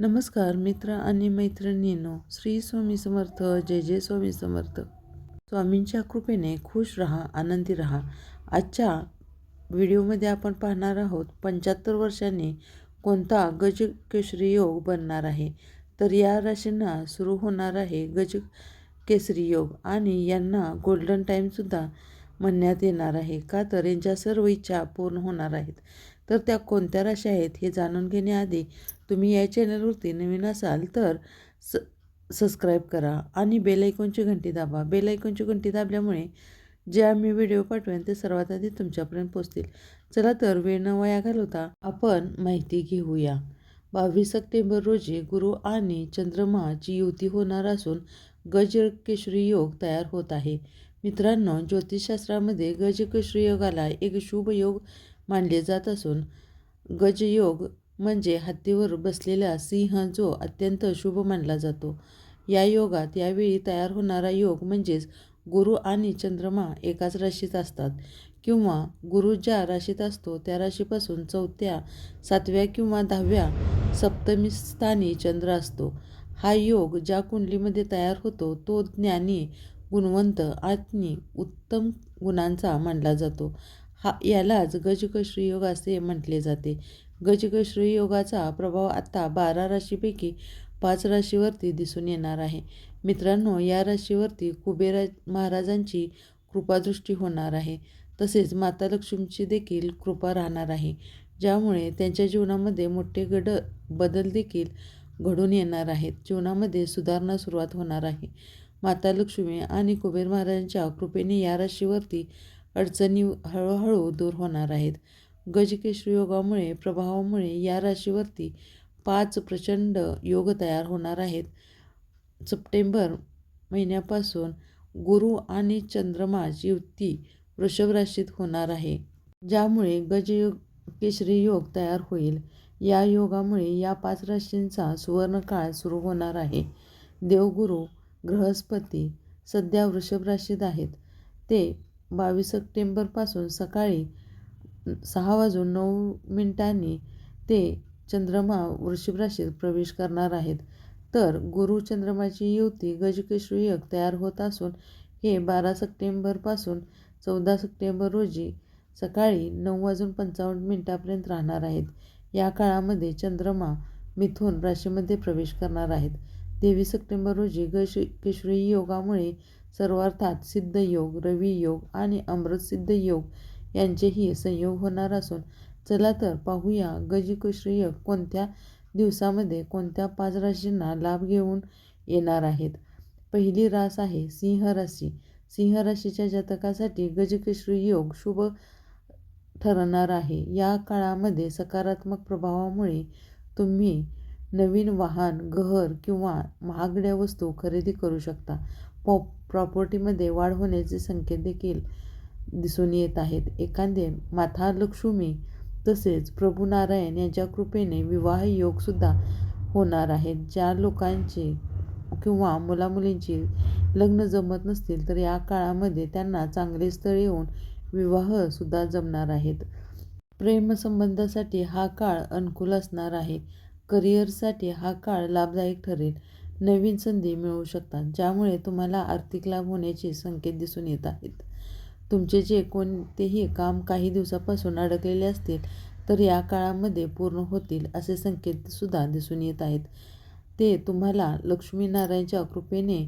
नमस्कार मित्र आणि मैत्रिणींनो. श्री स्वामी समर्थ जय जय स्वामी समर्थ. स्वामींच्या कृपेने खुश राहा आनंदी राहा. आजच्या व्हिडिओमध्ये आपण पाहणार आहोत पंच्याहत्तर वर्षांनी कोणता गजकेशरी योग बनणार आहे? तर या राशींना सुरू होणार आहे गज केसरी योग आणि यांना गोल्डन टाईमसुद्धा म्हणण्यात येणार आहे. का तर यांच्या सर्व इच्छा पूर्ण होणार आहेत. तर त्या कोणत्या राशी आहेत हे जाणून घेण्याआधी तुम्ही या चॅनलवरती नवीन असाल तर स सबस्क्राईब करा आणि बेलायकॉनची घंटी दाबा. बेलायकॉनची घंटी दाबल्यामुळे जे आम्ही व्हिडिओ पाठवेन ते सर्वात आधी तुमच्यापर्यंत पोहोचतील. चला तर वेळ न वया घालवता आपण माहिती घेऊया. बावीस सप्टेंबर रोजी गुरु आणि चंद्रमाची युती होणार असून गजकेश्वरी योग तयार होत आहे. मित्रांनो ज्योतिषशास्त्रामध्ये गजकेशरी योगाला एक शुभ योग मानले जात असून गजयोग म्हणजे हत्तीवर बसलेला सिंह जो अत्यंत शुभ मानला जातो. या योगात यावेळी तयार होणारा योग म्हणजेच गुरु आणि चंद्रमा एकाच राशीत असतात किंवा गुरु ज्या राशीत असतो त्या राशीपासून चौथ्या सातव्या किंवा दहाव्या सप्तमी स्थानी चंद्र असतो. हा योग ज्या कुंडलीमध्ये तयार होतो तो ज्ञानी गुणवंत आणि उत्तम गुणांचा मानला जातो. हा यालाच गजकश्री योग असे म्हटले जाते. गजकश्री योगाचा प्रभाव आता बारा राशीपैकी पाच राशीवरती दिसून येणार आहे. मित्रांनो या राशीवरती कुबेरा महाराजांची कृपादृष्टी होणार आहे. तसेच माता लक्ष्मीची देखील कृपा राहणार आहे ज्यामुळे त्यांच्या जीवनामध्ये मोठे गड बदल देखील घडून येणार आहेत. जीवनामध्ये सुधारणा सुरुवात होणार आहे. माता लक्ष्मी आणि कुबेर महाराजांच्या कृपेने या राशीवरती अडचणी हळूहळू दूर होणार आहेत. गजकेश योगामुळे प्रभावामुळे या राशीवरती पाच प्रचंड योग तयार होणार आहेत. सप्टेंबर महिन्यापासून गुरु आणि चंद्रमाची युती वृषभ राशीत होणार आहे. ज्यामुळे गजयोग केशरी योग तयार होईल. या योगामुळे या पाच राशींचा सुवर्णकाळ सुरू होणार आहे. देवगुरु बृहस्पती सध्या वृषभ राशीत आहेत. ते बावीस सप्टेंबरपासून सकाळी सहा वाजून नऊ मिनिटांनी ते चंद्रमा वृषभ राशीत प्रवेश करणार आहेत. तर गुरु चंद्रमाची युती गजकेश्वयक योग तयार होत असून हे बारा सप्टेंबरपासून चौदा सप्टेंबर रोजी सकाळी नऊ वाजून पंचावन्न मिनिटापर्यंत राहणार आहेत. या काळामध्ये चंद्रमा मिथुन राशीमध्ये प्रवेश करणार आहेत. तेवीस सप्टेंबर रोजी गश केशरी योगामुळे सर्वार्थात सिद्ध योग रवी योग आणि अमृत सिद्ध योग यांचेही संयोग होणार असून चला तर पाहूया गजकेशरी योग कोणत्या दिवसामध्ये कोणत्या पाच राशींना लाभ घेऊन येणार आहेत. पहिली रास आहे सिंह राशी. सिंह राशीच्या जातकासाठी गजकेशरी योग शुभ ठरणार आहे. या काळामध्ये सकारात्मक प्रभावामुळे तुम्ही नवीन वाहन घर किंवा महागड्या वस्तू खरेदी करू शकता. पॉ प्रॉपर्टीमध्ये वाढ होण्याचे संकेत देखील दिसून येत आहेत. एखादे माथालक्ष्मी तसेच प्रभू नारायण यांच्या कृपेने विवाह योगसुद्धा होणार आहेत. ज्या लोकांचे किंवा मुलामुलींची लग्न जमत नसतील तर या काळामध्ये त्यांना चांगले स्थळ येऊन विवाहसुद्धा जमणार आहेत. प्रेमसंबंधासाठी हा काळ अनुकूल असणार आहे. करिअरसाठी हा काळ लाभदायक ठरेल. नवीन संधी मिळू शकतात ज्यामुळे तुम्हाला आर्थिक लाभ होण्याचे संकेत दिसून येत आहेत. तुमचे जे कोणतेही काम काही दिवसापासून अडकलेले असतील तर या काळामध्ये पूर्ण होतील असे संकेतसुद्धा दिसून येत आहेत. ते तुम्हाला लक्ष्मीनारायणच्या कृपेने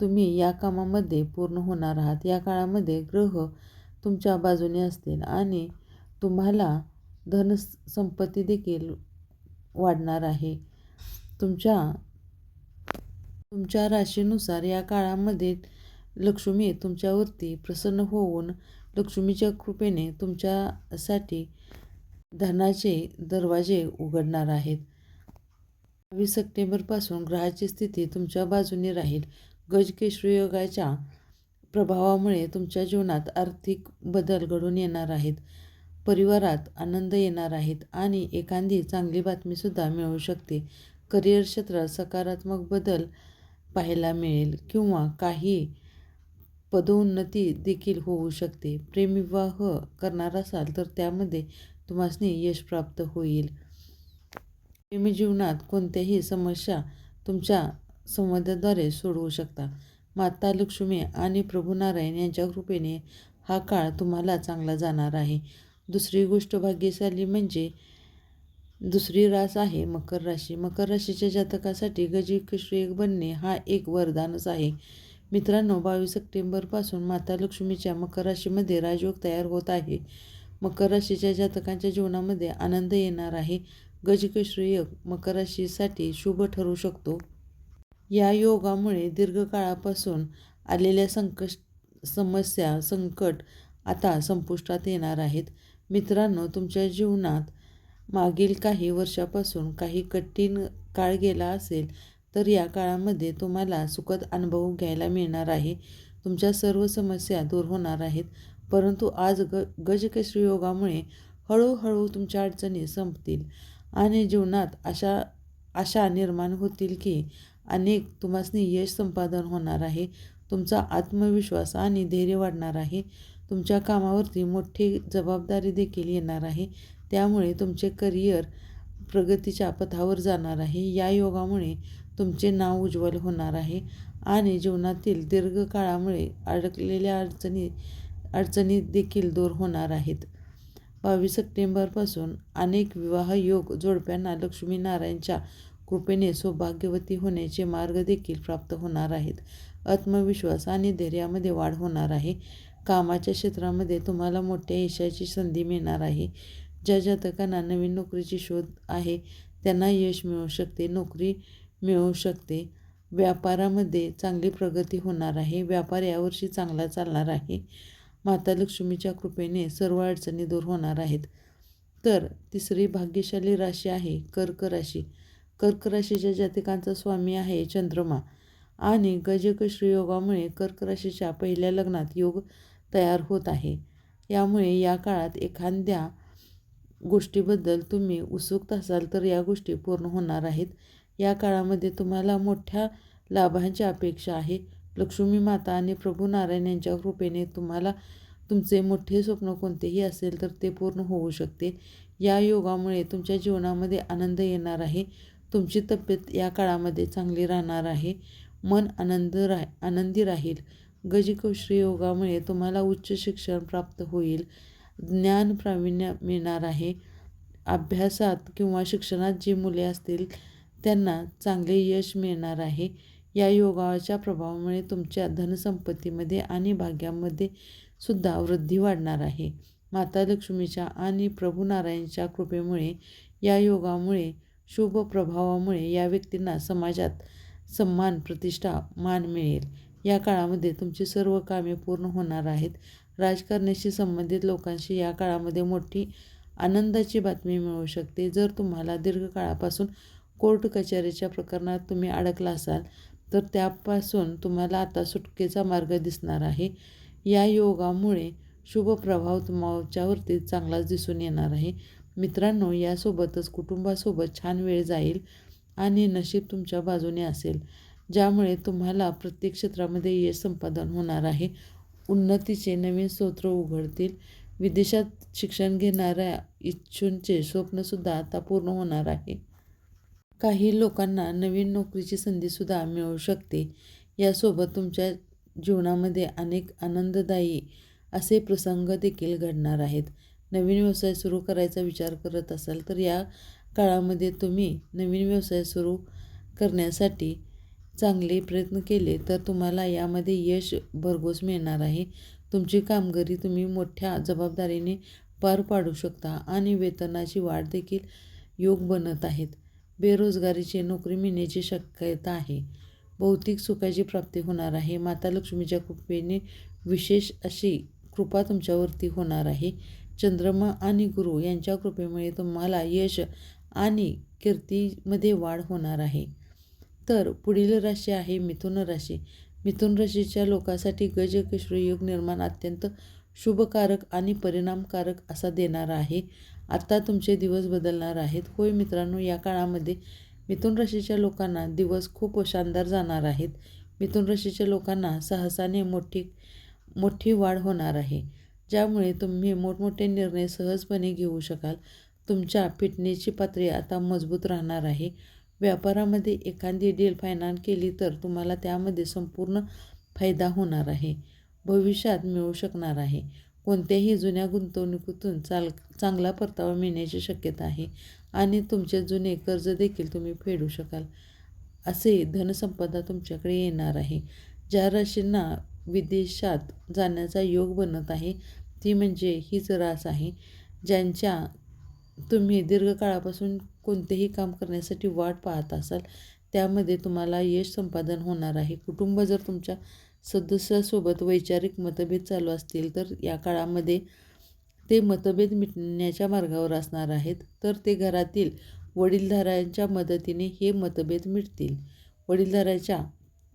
तुम्ही या कामामध्ये पूर्ण होणार आहात. या काळामध्ये ग्रह तुमच्या बाजूने असतील आणि तुम्हाला धनसंपत्ती देखील वाढणार आहे. तुमच्या तुमच्या राशीनुसार या काळामध्ये लक्ष्मी तुमच्यावरती प्रसन्न होऊन लक्ष्मीच्या कृपेने तुमच्यासाठी धनाचे दरवाजे उघडणार आहेत. वीस सप्टेंबरपासून ग्रहाची स्थिती तुमच्या बाजूने राहील. गजकेशरी योगाच्या प्रभावामुळे तुमच्या जीवनात आर्थिक बदल घडून येणार आहेत. परिवारात आनंद येणार आहेत आणि एखादी चांगली बातमीसुद्धा मिळू शकते. करिअर क्षेत्रात सकारात्मक बदल पाहायला मिळेल किंवा काही पदोन्नती देखील होऊ शकते. प्रेमविवाह करणार असाल तर त्यामध्ये तुम्हासनी यश प्राप्त होईल. प्रेमजीवनात कोणत्याही समस्या तुमच्या संवादाद्वारे सोडवू शकता. माता लक्ष्मी आणि प्रभू नारायण यांच्या कृपेने हा काळ तुम्हाला चांगला जाणार आहे. दुसरी गोष्ट भाग्यशाली म्हणजे दुसरी रास आहे मकर राशी. मकर राशीच्या जातकासाठी गजकेश्री बनणे हा एक वरदानच आहे. मित्रांनो बावीस सप्टेंबरपासून माता लक्ष्मीच्या मकर राशीमध्ये राजयोग तयार होत आहे. मकर राशीच्या जातकांच्या जीवनामध्ये आनंद येणार आहे. गजकेश्री योग मकर राशीसाठी शुभ ठरू शकतो. या योगामुळे दीर्घकाळापासून आलेल्या संकट समस्या संकट आता संपुष्टात येणार आहेत. मित्रांनो तुमच्या जीवनात मागील काही वर्षापासून काही कठीण काळ गेला असेल तर या काळामध्ये तुम्हाला सुखद अनुभव घ्यायला मिळणार आहे. तुमच्या सर्व समस्या दूर होणार आहेत. परंतु आज ग गजकेश्री योगामुळे हळूहळू तुमच्या अडचणी संपतील आणि जीवनात अशा आशा निर्माण होतील की अनेक तुम्हासनी यश संपादन होणार आहे. तुमचा आत्मविश्वास आणि धैर्य वाढणार आहे. तुमच्या कामावरती मोठी जबाबदारी देखील येणार आहे. त्यामुळे तुमचे करिअर प्रगतीच्या पथावर जाणार आहे. या योगामुळे तुमचे नाव उज्ज्वल होणार आहे. आणि जीवनातील दीर्घकाळामुळे अडकलेल्या अडचणी अडचणी देखील दूर होणार आहेत. बावीस सप्टेंबरपासून अनेक विवाह योग जोडप्यांना लक्ष्मीनारायणच्या कृपेने सौभाग्यवती होण्याचे मार्ग देखील प्राप्त होणार आहेत. आत्मविश्वास आणि धैर्यामध्ये वाढ होणार आहे. कामाच्या क्षेत्रामध्ये तुम्हाला मोठ्या यशाची संधी मिळणार आहे. ज्या जातकांना नवीन नोकरीची शोध आहे त्यांना यश मिळू शकते. नोकरी मिळू शकते. व्यापारामध्ये चांगली प्रगती होणार आहे. व्यापार यावर्षी चांगला चालणार आहे. माता लक्ष्मीच्या कृपेने सर्व अडचणी दूर होणार आहेत. तर तिसरी भाग्यशाली राशी आहे कर्क राशी. कर्क राशीच्या जातकांचा स्वामी आहे चंद्रमा. आणि गजकश्री योगामुळे कर्क राशीच्या पहिल्या लग्नात योग तयार होत आहे. यामुळे या काळात एखाद्या गोष्टीबद्दल तुम्ही उत्सुक असाल तर या गोष्टी पूर्ण होणार आहेत. या काळामध्ये तुम्हाला मोठ्या लाभांची अपेक्षा आहे. लक्ष्मी माता आणि प्रभू नारायण यांच्या कृपेने तुम्हाला तुमचे मोठे स्वप्न कोणतेही असेल तर ते पूर्ण होऊ शकते. या योगामुळे तुमच्या जीवनामध्ये आनंद येणार आहे. तुमची तब्येत या काळामध्ये चांगली राहणार आहे. मन आनंद राह आनंदी राहील. गजकौश्री योगामुळे तुम्हाला उच्च शिक्षण प्राप्त होईल. ज्ञान प्रावीण्य मिळणार आहे. अभ्यासात किंवा शिक्षणात जी मुले असतील त्यांना चांगले यश मिळणार आहे. या योगाच्या प्रभावामुळे तुमच्या धनसंपत्तीमध्ये आणि भाग्यामध्ये सुद्धा वृद्धी वाढणार आहे. माता लक्ष्मीच्या आणि प्रभू नारायणच्या कृपेमुळे या योगामुळे शुभ प्रभावामुळे या व्यक्तींना समाजात सन्मान प्रतिष्ठा मान मिळेल. या काळामध्ये तुमची सर्व कामे पूर्ण होणार आहेत. राजकारणाशी संबंधित लोकांशी या काळामध्ये मोठी आनंदाची बातमी मिळू शकते. जर तुम्हाला दीर्घकाळापासून कोर्ट कचेरीच्या प्रकरणात तुम्ही अडकला असाल तर त्यापासून तुम्हाला आता सुटकेचा मार्ग दिसणार आहे. या योगामुळे शुभ प्रभाव तुमच्यावरती चांगलाच दिसून येणार आहे. मित्रांनो यासोबतच कुटुंबासोबत छान वेळ जाईल आणि नशीब तुमच्या बाजूने असेल ज्यामुळे तुम्हाला प्रत्येक क्षेत्रामध्ये यश संपादन होणार आहे. उन्नतीचे नवीन स्तोत्र उघडतील. विदेशात शिक्षण घेणाऱ्या इच्छूंचे स्वप्नसुद्धा आता पूर्ण होणार आहे. काही लोकांना नवीन नोकरीची संधीसुद्धा मिळू शकते. यासोबत तुमच्या जीवनामध्ये अनेक आनंददायी असे प्रसंग देखील घडणार आहेत. नवीन व्यवसाय सुरू करायचा विचार करत असाल तर या काळामध्ये तुम्ही नवीन व्यवसाय सुरू करण्यासाठी चांगले प्रयत्न केले तर तुम्हाला यामध्ये यश भरघोस मिळणार आहे. तुमची कामगिरी तुम्ही मोठ्या जबाबदारीने पार पाडू शकता आणि वेतनाची वाढ देखील योग बनत आहेत. बेरोजगारीची नोकरी मिळण्याची शक्यता आहे. भौतिक सुखाची प्राप्ती होणार आहे. माता लक्ष्मीच्या कृपेने विशेष अशी कृपा तुमच्यावरती होणार आहे. चंद्रमा आणि गुरु यांच्या कृपेमुळे तुम्हाला यश आणि कीर्तीमध्ये वाढ होणार आहे. तर पुढील राशी आहे मिथुन राशी. मिथुन राशीच्या लोकांसाठी गजकेश्वरी योग निर्माण अत्यंत शुभकारक आणि परिणामकारक असा देणारा आहे. आत्ता तुमचे दिवस बदलणार आहेत. होय मित्रांनो या काळामध्ये मिथुन राशीच्या लोकांना दिवस खूप शानदार जाणार आहेत. मिथुन राशीच्या लोकांना साहसाने मोठी मोठी वाढ होणार आहे. ज्यामुळे तुम्ही मोठमोठे निर्णय सहजपणे घेऊ शकाल. तुमच्या फिटनेसची पातळी आता मजबूत राहणार आहे. व्यापारामध्ये एखादी डील फायनान्स केली तर तुम्हाला त्यामध्ये संपूर्ण फायदा होणार आहे. भविष्यात मिळू शकणार आहे. कोणत्याही जुन्या गुंतवणुकीतून चाल चांगला परतावा मिळण्याची शक्यता आहे. आणि तुमचे जुने कर्ज देखील तुम्ही फेडू शकाल. असे धनसंपदा तुमच्याकडे येणार आहे. ज्या राशींना विदेशात जाण्याचा योग बनत आहे ती म्हणजे हीच रास आहे ज्यांच्या तुम्ही दीर्घकाळापासून कोणतेही काम करण्यासाठी वाट पाहत असाल त्यामध्ये तुम्हाला यश संपादन होणार आहे. कुटुंब जर तुमच्या सदस्यासोबत वैचारिक मतभेद चालू असतील तर या काळामध्ये ते मतभेद मिटण्याच्या मार्गावर असणार आहेत. तर ते घरातील वडीलधाऱ्यांच्या मदतीने हे मतभेद मिटतील. वडीलधाऱ्याच्या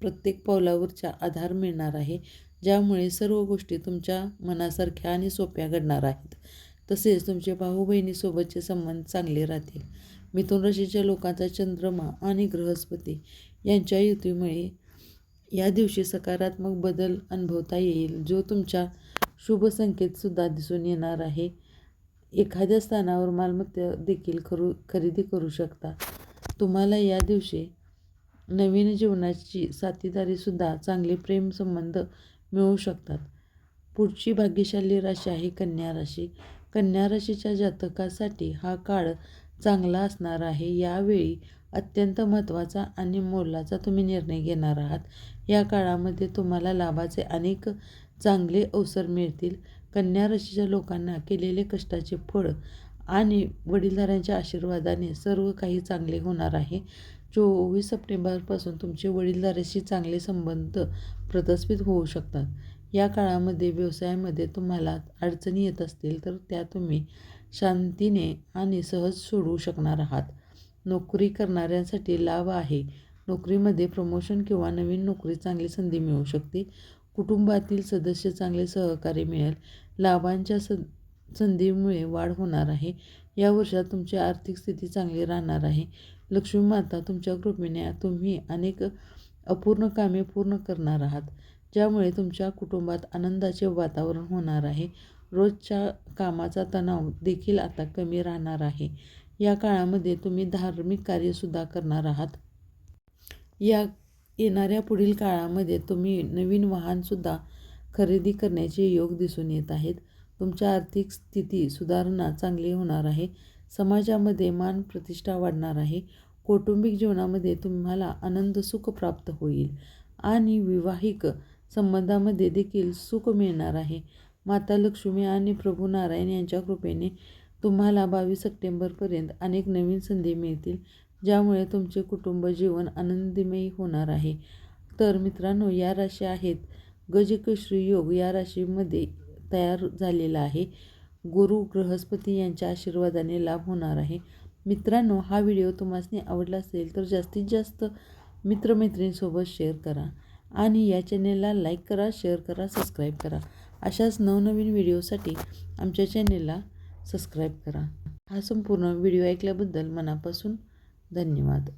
प्रत्येक पावलावरचा आधार मिळणार आहे ज्यामुळे सर्व गोष्टी तुमच्या मनासारख्या आणि सोप्या घडणार आहेत. तसेच तुमचे भाऊ बहिणीसोबतचे संबंध चांगले राहतील. मिथुन राशीच्या लोकांचा चंद्रमा आणि बृहस्पती यांच्या युतीमुळे या दिवशी सकारात्मक बदल अनुभवता येईल जो तुमच्या शुभ संकेतसुद्धा दिसून येणार आहे. एखाद्या स्थानावर मालमत्ता देखील करू खरेदी करू शकता. तुम्हाला या दिवशी नवीन जीवनाची साथीदारीसुद्धा चांगले प्रेमसंबंध मिळू शकतात. पुढची भाग्यशाली राशी आहे कन्या राशी. कन्या राशीच्या जातकासाठी हा काळ चांगला असणार आहे. यावेळी अत्यंत महत्त्वाचा आणि मोलाचा तुम्ही निर्णय घेणार आहात. या काळामध्ये तुम्हाला लाभाचे अनेक चांगले अवसर मिळतील. कन्या राशीच्या लोकांना केलेले कष्टाचे फळ आणि वडीलधाऱ्यांच्या आशीर्वादाने सर्व काही चांगले होणार आहे. चोवीस सप्टेंबरपासून तुमचे वडीलधाऱ्याशी चांगले संबंध प्रदर्शित होऊ शकतात. या काळामध्ये व्यवसायामध्ये तुम्हाला अडचणी येत असतील तर त्या तुम्ही शांतीने आणि सहज सोडवू शकणार आहात. नोकरी करणाऱ्यांसाठी लाभ आहे. नोकरीमध्ये प्रमोशन किंवा नवीन नोकरी चांगली संधी मिळू शकते. कुटुंबातील सदस्य चांगले सहकार्य मिळेल. लाभांच्या स संधीमुळे वाढ होणार आहे. या वर्षात तुमची आर्थिक स्थिती चांगली राहणार आहे. लक्ष्मी माता तुमच्या कृपेने तुम्ही अनेक अपूर्ण कामे पूर्ण करणार आहात. ज्यामुळे तुमच्या कुटुंबात आनंदाचे वातावरण होणार आहे. रोजच्या कामाचा तणाव देखील आता कमी राहणार आहे. या काळामध्ये तुम्ही धार्मिक कार्यसुद्धा करणार आहात. या येणाऱ्या पुढील काळामध्ये तुम्ही नवीन वाहनसुद्धा खरेदी करण्याचे योग दिसून येत आहेत. तुमच्या आर्थिक स्थिती सुधारणा चांगली होणार आहे. समाजामध्ये मान प्रतिष्ठा वाढणार आहे. कौटुंबिक जीवनामध्ये तुम्हाला आनंद सुख प्राप्त होईल आणि विवाहिक संबंधामध्ये देखील सुख मिळणार आहे. माता लक्ष्मी आणि प्रभू नारायण यांच्या कृपेने तुम्हाला बावीस सप्टेंबरपर्यंत अनेक नवीन संधी मिळतील ज्यामुळे तुमचे कुटुंब जीवन आनंदमयी होणार आहे. तर मित्रांनो या राशी आहेत. गजकेश्री योग या राशीमध्ये तयार झालेला आहे. गुरु बृहस्पती यांच्या आशीर्वादाने लाभ होणार आहे. मित्रांनो हा व्हिडिओ तुम्हाला आवडला असेल तर जास्तीत जास्त मित्रमैत्रिणींसोबत शेअर करा आणि या चॅनेलला लाईक करा शेअर करा सबस्क्राईब करा. अशाच नवनवीन व्हिडिओसाठी आमच्या चॅनेलला सबस्क्राईब करा. हा संपूर्ण व्हिडिओ ऐकल्याबद्दल मनापासून धन्यवाद.